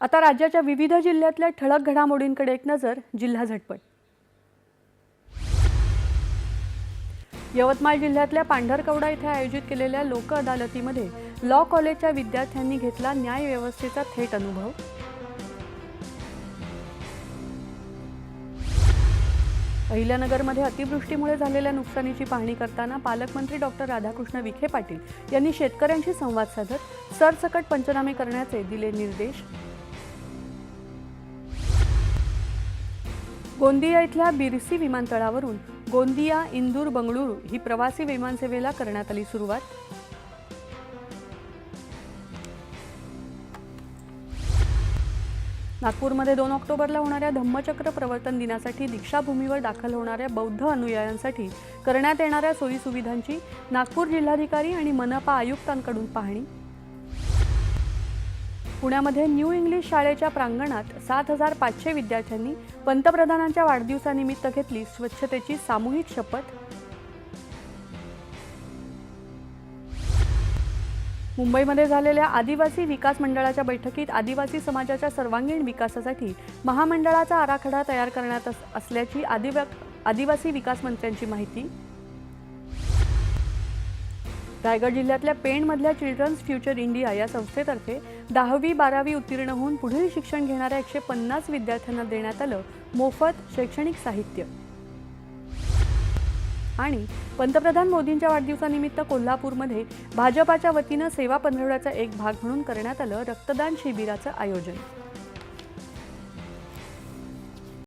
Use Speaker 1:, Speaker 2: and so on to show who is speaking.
Speaker 1: आता राज्याच्या विविध जिल्ह्यातल्या ठळक घडामोडींकडे एक नजर जिल्हा झटपट. यवतमाळ जिल्ह्यातल्या पांढरकवडा इथे आयोजित केलेल्या लोक अदालतीमध्ये लॉ कॉलेजच्या विद्यार्थ्यांनी घेतला न्याय व्यवस्थेचा थेट अनुभव. अहिल्यानगरमध्ये अतिवृष्टीमुळे झालेल्या नुकसानीची पाहणी करताना पालकमंत्री डॉक्टर राधाकृष्ण विखे पाटील यांनी शेतकऱ्यांशी संवाद साधत सरसकट पंचनामे करण्याचे दिले निर्देश. गोंदिया इथल्या बिरसी विमानतळावरून गोंदिया इंदूर बंगळुरू ही प्रवासी विमानसेवेला करण्यात आली सुरुवात. नागपूरमध्ये दोन ऑक्टोबरला होणाऱ्या धम्मचक्र प्रवर्तन दिनासाठी दीक्षाभूमीवर दाखल होणाऱ्या बौद्ध अनुयायांसाठी करण्यात येणाऱ्या सोयीसुविधांची नागपूर जिल्हाधिकारी आणि मनपा आयुक्तांकडून पाहणी. पुण्यामध्ये न्यू इंग्लिश शाळेच्या प्रांगणात सात हजार पाचशे विद्यार्थ्यांनी पंतप्रधानांच्या वाढदिवसानिमित्त घेतली स्वच्छतेची सामूहिक शपथ. मुंबईमध्ये झालेल्या आदिवासी विकास मंडळाच्या बैठकीत आदिवासी समाजाच्या सर्वांगीण विकासासाठी महामंडळाचा आराखडा तयार करण्यात अस- असल्याची आदिवा आदिवासी विकास मंत्र्यांची माहिती. रायगड जिल्ह्यातल्या पेणमधल्या चिल्ड्रन्स फ्युचर इंडिया या संस्थेतर्फे दहावी बारावी उत्तीर्ण होऊन पुढील शिक्षण घेणाऱ्या एकशे पन्नास विद्यार्थ्यांना देण्यात आलं मोफत शैक्षणिक साहित्य. आणि पंतप्रधान मोदींच्या वाढदिवसानिमित्त कोल्हापूरमध्ये भाजपाच्या वतीनं सेवा पंधरवड्याचा एक भाग म्हणून करण्यात आलं रक्तदान शिबिराचं आयोजन.